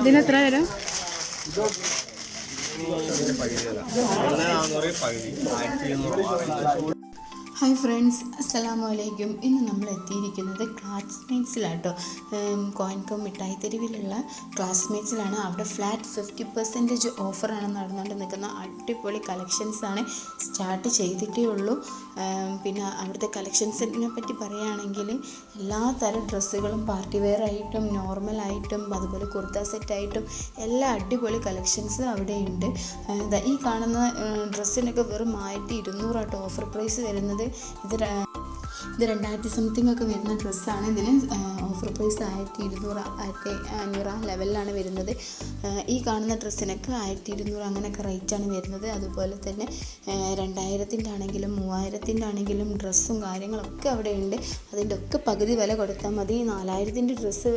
ഇതിനെത്ര വരും hi friends അസ്സലാമു അലൈക്കും ഇന്ന് നമ്മൾ എത്തിയിരിക്കുന്നത് ക്ലാസ്മേറ്റ്സിലാട്ടോ കോയൻകോ മിഠായി തെരുവിലുള്ള ക്ലാസ്മേറ്റ്സിലാണ് അവിടെ ഫ്ലാറ്റ് ഫിഫ്റ്റി പെർസെന്റേജ് ഓഫറാണ് നടന്നുകൊണ്ട് നിൽക്കുന്ന അടിപൊളി കളക്ഷൻസാണ് സ്റ്റാർട്ട് ചെയ്തിട്ടേ ഉള്ളൂ. പിന്നെ അവിടുത്തെ കളക്ഷൻസിനെ പറ്റി പറയുകയാണെങ്കിൽ എല്ലാ തരം ഡ്രസ്സുകളും പാർട്ടി വെയർ ആയിട്ടും നോർമലായിട്ടും അതുപോലെ കുർത്ത സെറ്റായിട്ടും എല്ലാ അടിപൊളി കളക്ഷൻസ് അവിടെയുണ്ട് ഈ കാണുന്ന ഡ്രസ്സിനൊക്കെ വെറും ആയിരത്തി ഇരുന്നൂറാട്ടോ ഓഫർ പ്രൈസ് വരുന്നത്. ഇത് ര- ഇത് രണ്ടായിരത്തി സംതിങ് ഒക്കെ വരുന്ന ഡ്രസ്സാണ് ഇതിന് ഓഫർ പ്രൈസ് ആയിരത്തി ഇരുന്നൂറ് ആയിരത്തി അഞ്ഞൂറ് ആ ലെവലിലാണ് വരുന്നത്. ഈ കാണുന്ന ഡ്രസ്സിനൊക്കെ ആയിരത്തി ഇരുന്നൂറ് അങ്ങനെയൊക്കെ റേറ്റാണ് വരുന്നത്. അതുപോലെ തന്നെ രണ്ടായിരത്തിന്റെ ആണെങ്കിലും മൂവായിരത്തിന്റെ ആണെങ്കിലും ഡ്രസ്സും കാര്യങ്ങളൊക്കെ അവിടെ ഉണ്ട്. അതിന്റെ ഒക്കെ പകുതി വില കൊടുത്താൽ മതി. നാലായിരത്തിന്റെ ഡ്രസ്സ്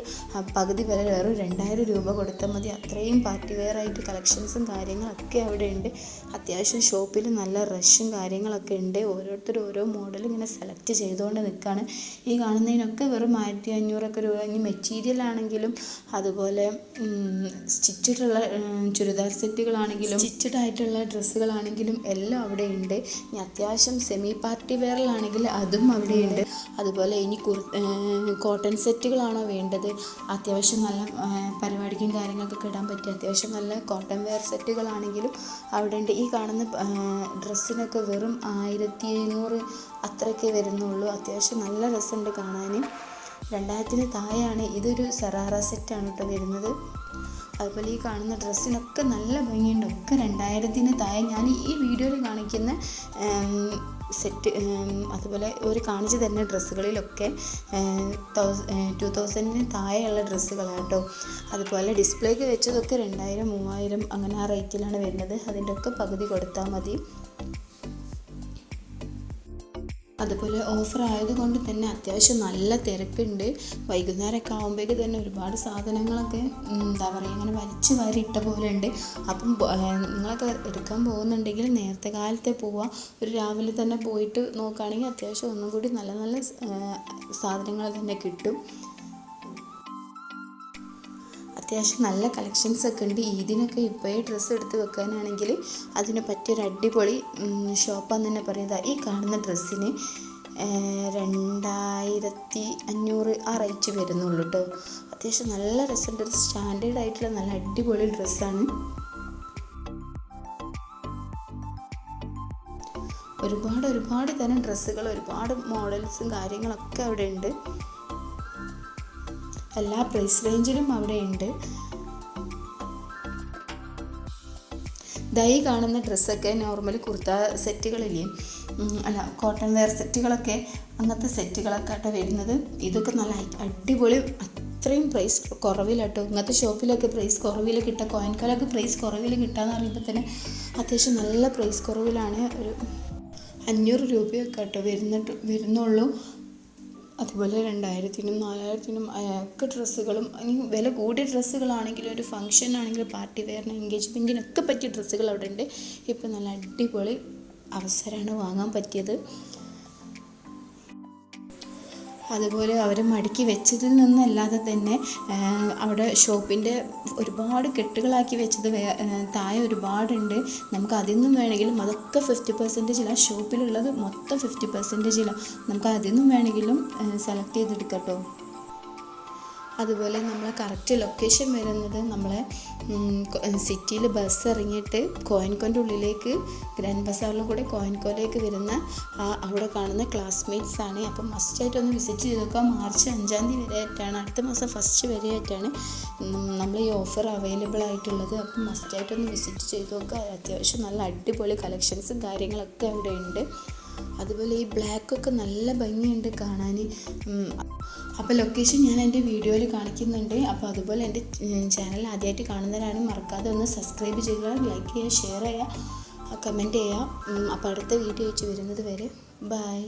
പകുതി വില വെറും രണ്ടായിരം രൂപ കൊടുത്താൽ മതി. അത്രയും പാർട്ടി വെയർ ആയിട്ട് കളക്ഷൻസും കാര്യങ്ങളൊക്കെ അവിടെ ഉണ്ട്. അത്യാവശ്യം ഷോപ്പിൽ നല്ല റഷും കാര്യങ്ങളൊക്കെ ഉണ്ട്. ഓരോരുത്തർ ഓരോ മോഡൽ ഇങ്ങനെ സെലക്ട് ചെയ്തുകൊണ്ട് നിൽക്കുകയാണ് ഈ കാണുന്നതിനൊക്കെ വെറും ആയിരത്തി അഞ്ഞൂറൊക്കെ രൂപ. ഇനി മെറ്റീരിയൽ ആണെങ്കിലും അതുപോലെ സ്റ്റിച്ചിട്ടുള്ള ചുരിദാർ സെറ്റുകളാണെങ്കിലും സ്റ്റിച്ചഡ് ആയിട്ടുള്ള ഡ്രസ്സുകളാണെങ്കിലും എല്ലാം അവിടെ ഉണ്ട്. ഇനി അത്യാവശ്യം സെമി പാർട്ടി വെയറിലാണെങ്കിൽ അതും അവിടെ ഉണ്ട്. അതുപോലെ ഇനി കുർ കോട്ടൺ സെറ്റുകളാണോ വേണ്ടത്? അത്യാവശ്യം നല്ല പരിപാടിക്കും കാര്യങ്ങൾക്കൊക്കെ ഇടാൻ പറ്റിയ അത്യാവശ്യം നല്ല കോട്ടൺ വെയർ സെറ്റുകളാണെങ്കിലും അവിടെ ഉണ്ട്. ഈ കാണുന്ന ഡ്രസ്സിനൊക്കെ വെറും ആയിരത്തി എഴുന്നൂറ് അത്രയൊക്കെ വരുന്നുള്ളൂ. അത്യാവശ്യം നല്ല രസമുണ്ട് കാണാൻ രണ്ടായിരത്തിന് താഴെയാണ് ഇതൊരു സെറാറ സെറ്റാണ് കേട്ടോ വരുന്നത്. അതുപോലെ ഈ കാണുന്ന ഡ്രസ്സിനൊക്കെ നല്ല ഭംഗിയുണ്ട്. ഒക്കെ രണ്ടായിരത്തിന് താഴെ ഞാൻ ഈ വീഡിയോയിൽ കാണിക്കുന്ന സെറ്റ് അതുപോലെ ഒരു കാണിച്ചു തരുന്ന ഡ്രസ്സുകളിലൊക്കെ ടു തൗസൻഡിന് താഴെയുള്ള ഡ്രസ്സുകളാണ് കേട്ടോ അതുപോലെ ഡിസ്പ്ലേക്ക് വെച്ചതൊക്കെ രണ്ടായിരം മൂവായിരം അങ്ങനെ ആ റേറ്റിലാണ് വരുന്നത്. അതിന്റെ ഒക്കെ പകുതി കൊടുത്താൽ മതി. അതുപോലെ ഓഫർ ആയതുകൊണ്ട് തന്നെ അത്യാവശ്യം നല്ല തിരക്കുണ്ട്. വൈകുന്നേരമൊക്കെ ആകുമ്പോഴേക്ക് തന്നെ ഒരുപാട് സാധനങ്ങളൊക്കെ എന്താ പറയുക ഇങ്ങനെ വലിച്ചു വാരി ഇട്ട പോലെ ഉണ്ട്. അപ്പം നിങ്ങളൊക്കെ എടുക്കാൻ പോകുന്നുണ്ടെങ്കിൽ നേരത്തെ കാലത്തെ പോവുക ഒരു രാവിലെ തന്നെ പോയിട്ട് നോക്കുകയാണെങ്കിൽ അത്യാവശ്യം ഒന്നും കൂടി നല്ല നല്ല സാധനങ്ങൾ തന്നെ കിട്ടും. അത്യാവശ്യം നല്ല കളക്ഷൻസ് ഒക്കെ ഉണ്ട്. ഈദിനൊക്കെ ഇപ്പോഴേ ഡ്രസ്സ് എടുത്ത് വെക്കാനാണെങ്കിൽ അതിന് പറ്റിയൊരു അടിപൊളി ഷോപ്പാന്ന് തന്നെ പറയുന്നത്. ഈ കാണുന്ന ഡ്രസ്സിന് രണ്ടായിരത്തി അഞ്ഞൂറ് ആ റേറ്റ് വരുന്നുള്ളൂ കേട്ടോ അത്യാവശ്യം നല്ല രസമുണ്ട്. ഒരു സ്റ്റാൻഡേർഡ് ആയിട്ടുള്ള നല്ല അടിപൊളി ഡ്രസ്സാണ് ഒരുപാട് ഒരുപാട് തരം ഡ്രസ്സുകൾ ഒരുപാട് മോഡൽസും കാര്യങ്ങളൊക്കെ അവിടെ ഉണ്ട്. എല്ലാ പ്രൈസ് റേഞ്ചിലും അവിടെ ഉണ്ട്. ദൈ കാണുന്ന ഡ്രസ്സൊക്കെ നോർമലി കുർത്ത സെറ്റുകളില്ലേ അല്ല കോട്ടൺ വെയർ സെറ്റുകളൊക്കെ അങ്ങനത്തെ സെറ്റുകളൊക്കെ ആട്ടോ വരുന്നത്. ഇതൊക്കെ നല്ല അടിപൊളി അത്രയും പ്രൈസ് കുറവിലാട്ടോ. ഇങ്ങനത്തെ ഷോപ്പിലൊക്കെ പ്രൈസ് കുറവിൽ കിട്ടുക കോയിൻകാലൊക്കെ പ്രൈസ് കുറവിൽ കിട്ടാന്ന് പറയുമ്പോൾ തന്നെ അത്യാവശ്യം നല്ല പ്രൈസ് കുറവിലാണ് ഒരു അഞ്ഞൂറ് രൂപയൊക്കെ കേട്ടോ വരുന്നിട്ട് വരുന്നുള്ളൂ. അതുപോലെ രണ്ടായിരത്തിനും നാലായിരത്തിനും ഒക്കെ ഡ്രസ്സുകളും ഇനി വില കൂടിയ ഡ്രസ്സുകളാണെങ്കിലും ഒരു ഫംഗ്ഷൻ ആണെങ്കിലും പാർട്ടി വെയറിന് എൻഗേജ്മെന്റിനൊക്കെ പറ്റിയ ഡ്രസ്സുകൾ അവിടെ ഉണ്ട് ഇപ്പം നല്ല അടിപൊളി അവസരമാണ് വാങ്ങാൻ പറ്റിയത്. അതുപോലെ അവർ മടക്കി വെച്ചതിൽ നിന്നല്ലാതെ തന്നെ അവിടെ ഷോപ്പിന്റെ ഒരുപാട് കെട്ടുകളാക്കി വെച്ചത് താഴെ ഒരുപാടുണ്ട്. നമുക്ക് അതിൽ നിന്നും വേണമെങ്കിലും അതൊക്കെ ഫിഫ്റ്റി പെർസെന്റേജിലാണ് ഷോപ്പിലുള്ളത് മൊത്തം ഫിഫ്റ്റി പെർസെന്റേജിലാണ് നമുക്ക് അതിൽ നിന്നും വേണമെങ്കിലും സെലക്ട് ചെയ്തെടുക്കട്ടോ അതുപോലെ നമ്മൾ കറക്റ്റ് ലൊക്കേഷൻ വരുന്നത് നമ്മളെ സിറ്റിയിൽ ബസ് ഇറങ്ങിയിട്ട് കോയൻകോന്റെ ഉള്ളിലേക്ക് ഗ്രാൻഡ് ബസാറിലും കൂടെ കോയൻകോയിലേക്ക് വരുന്ന അവിടെ കാണുന്ന ക്ലാസ്മേറ്റ്സ് ആണ്. അപ്പം മസ്റ്റായിട്ട് ഒന്ന് വിസിറ്റ് ചെയ്ത് നോക്കുക. മാർച്ച് അഞ്ചാം തീയതി വരെ ആയിട്ടാണ് അടുത്ത മാസം ഫസ്റ്റ് വരെ ആയിട്ടാണ് നമ്മൾ ഈ ഓഫർ അവൈലബിൾ ആയിട്ടുള്ളത്. അപ്പം മസ്റ്റായിട്ടൊന്ന് വിസിറ്റ് ചെയ്ത് നോക്കുക. അത്യാവശ്യം നല്ല അടിപൊളി കളക്ഷൻസും കാര്യങ്ങളൊക്കെ അവിടെ ഉണ്ട് അതുപോലെ ഈ ബ്ലാക്കൊക്കെ നല്ല ഭംഗിയുണ്ട് കാണാൻ. അപ്പോൾ ലൊക്കേഷൻ ഞാൻ എന്റെ വീഡിയോയിൽ കാണിക്കുന്നുണ്ട്. അപ്പോൾ അതുപോലെ എന്റെ ചാനൽ ആദ്യമായിട്ട് കാണുന്നവരാണ് മറക്കാതെ ഒന്ന് സബ്സ്ക്രൈബ് ചെയ്യുക ലൈക്ക് ചെയ്യുക ഷെയർ ചെയ്യുക കമന്റ് ചെയ്യുക. അപ്പോൾ അടുത്ത വീഡിയോ വെച്ച് വരുന്നത് വരെ ബൈ